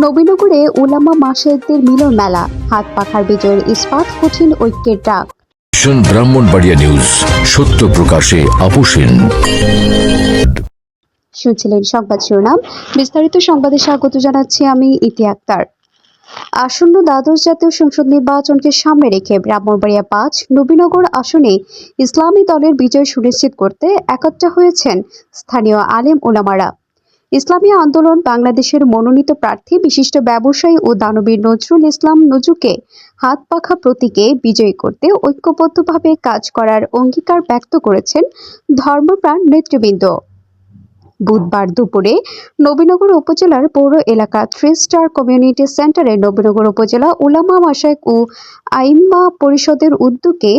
নবীনগরে উলামা মাসেকদের মিলন মেলা হাত পাখার বিজয়ের ইস্পাত কঠিন ঐক্যের ডাক। ভীষণ ব্রাহ্মণবাড়িয়া নিউজ সত্য প্রকাশে আপোষহীন শুনছিলেন সংবাদ শিরোনাম। বিস্তারিত সংবাদে স্বাগত জানাচ্ছি আমি ইতি আক্তার। আসন্ন দ্বাদশ জাতীয় সংসদ নির্বাচনকে সামনে রেখে ব্রাহ্মণবাড়িয়া পাঁচ নবীনগর আসনে ইসলামী দলের বিজয় সুনিশ্চিত করতে একত্র হয়েছেন স্থানীয় আলেম ওলামারা ইসলামী আন্দোলন বাংলাদেশের মনোনীত প্রার্থী, বিশিষ্ট ব্যবসায়ী ও দানবীর নজরুল ইসলাম নজুকে হাত পাখা প্রতীকে বিজয়ী করতে ঐক্যবদ্ধভাবে কাজ করার অঙ্গীকার ব্যক্ত করেছেন ধর্মপ্রাণ নেতৃবৃন্দ। বুধবার দুপুরে নবীনগর উপজেলার পৌর এলাকা থ্রি স্টার কমিউনিটি সেন্টারে নবীনগর উপজেলা উলামা মাসায়েক ও আইম্মা পরিষদের উদ্যোগে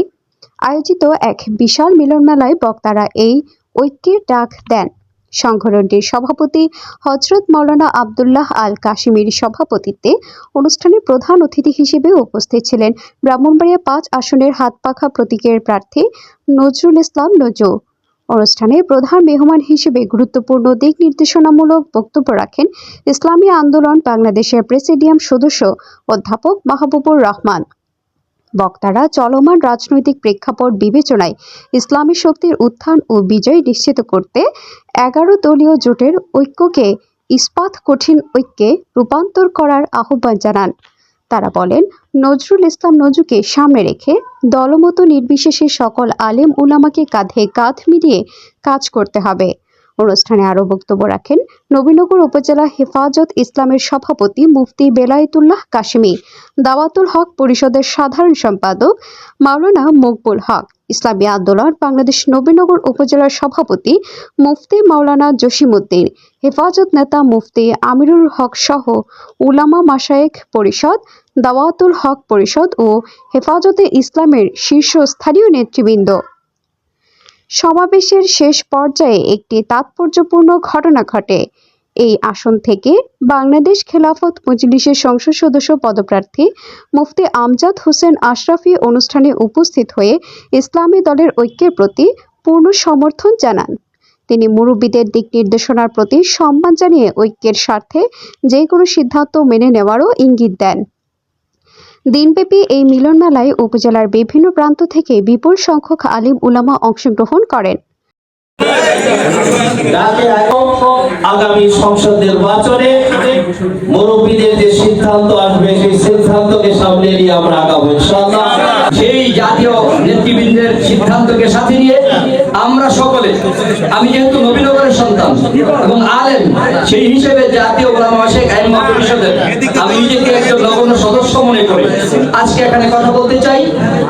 আয়োজিত এক বিশাল মিলনমেলায় বক্তারা এই ঐক্যের ডাক দেন। সংগঠনটির সভাপতি হজরত মৌলানা আবদুল্লাহ আল কাশিমির সভাপতিত্বে অনুষ্ঠানে প্রধান অতিথি হিসেবে উপস্থিত ছিলেন ব্রাহ্মণবাড়িয়া পাঁচ আসনের হাতপাখা প্রতীকের প্রার্থী নজরুল ইসলাম নজু। অনুষ্ঠানে প্রধান মেহমান হিসেবে গুরুত্বপূর্ণ দিক নির্দেশনামূলক বক্তব্য রাখেন ইসলামী আন্দোলন বাংলাদেশের প্রেসিডিয়াম সদস্য অধ্যাপক মাহবুবুর রহমান। বক্তারা চলমান রাজনৈতিক প্রেক্ষাপট বিবেচনায় ইসলামী শক্তির উত্থান ও বিজয় নিশ্চিত করতে এগারো দলীয় জোটের ঐক্যকে ইস্পাত কঠিন ঐক্যে রূপান্তর করার আহ্বান জানান। তারা বলেন, নজরুল ইসলাম নজুকে সামনে রেখে দলমত নির্বিশেষে সকল আলেম উলামাকে কাঁধে কাঁধ মিলিয়ে কাজ করতে হবে। অনুষ্ঠানে আরও বক্তব্য রাখেন নবীনগর উপজেলা হেফাজত ইসলামের সভাপতি মুফতি বেলায়েতুল্লাহ কাশিমি, দাওয়াতুল হক পরিষদের সাধারণ সম্পাদক মাওলানা মকবুল হক, ইসলামী আন্দোলন বাংলাদেশ নবীনগর উপজেলার সভাপতি মুফতি মাওলানা জসিমউদ্দিন, হেফাজত নেতা মুফতি আমিরুল হক সহ উলামা মাসায়েক পরিষদ, দাওয়াতুল হক পরিষদ ও হেফাজতে ইসলামের শীর্ষস্থানীয় নেতৃবৃন্দ। সমাবেশের শেষ পর্যায়ে একটি তাৎপর্যপূর্ণ ঘটনা ঘটে। এই আসন থেকে বাংলাদেশ খেলাফত মজলিসের সংসদ সদস্য পদপ্রার্থী মুফতি আমজাদ হোসেন আশরাফি অনুষ্ঠানে উপস্থিত হয়ে ইসলামী দলের ঐক্যের প্রতি পূর্ণ সমর্থন জানান। তিনি মুরব্বীদের দিক নির্দেশনার প্রতি সম্মান জানিয়ে ঐক্যের স্বার্থে যে কোনো সিদ্ধান্ত মেনে নেওয়ারও ইঙ্গিত দেন। দিনব্যাপী এই মিলন মেলায় উপজেলার বিভিন্ন প্রান্ত থেকে বিপুল সংখ্যক আলিম উলামা অংশগ্রহণ করেন। আগামী সংসদ নির্বাচনে মুরব্বীদের যে সিদ্ধান্ত আসবে, সেই সিদ্ধান্তকে সামনে নিয়ে আমরা আগাবো, ইনশাআল্লাহ। সেই জাতীয় নেতৃবৃন্দের সিদ্ধান্তকে সাথে নিয়ে আমরা সকলে, আমি যেহেতু নবীনগরের সন্তান এবং আলেম, সেই হিসেবে জাতীয় ওলামা শেখ আইন পরিষদের আমি নিজেকে একজন নগণ্য সদস্য মনে করি। আজকে এখানে কথা বলতে চাই,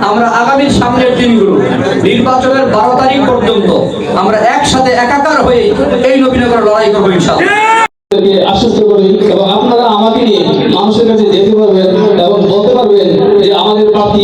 আমরা আগামীর সামনের দিনগুলো, নির্বাচনের বারো তারিখ পর্যন্ত আমরা একসাথে একাকার হয়ে এই নবীনগরের লড়াই করব ইনশাআল্লাহ আপনাদেরকে আশ্বস্ত করি এবং আপনারা আমাকে নিয়ে মানুষের কাছে যেতে পারবেন এবং বলতে পারবেন যে আমাদের প্রার্থী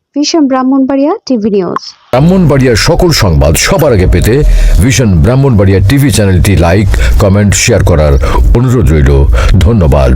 ভিশন ব্রাহ্মণবাড়িয়া টিভি নিউজ ব্রাহ্মণবাড়িয়ার সকল সংবাদ সবার আগে পেতে ভীষণ ব্রাহ্মণবাড়িয়া টিভি চ্যানেলটি লাইক কমেন্ট শেয়ার করার অনুরোধ রইল। ধন্যবাদ।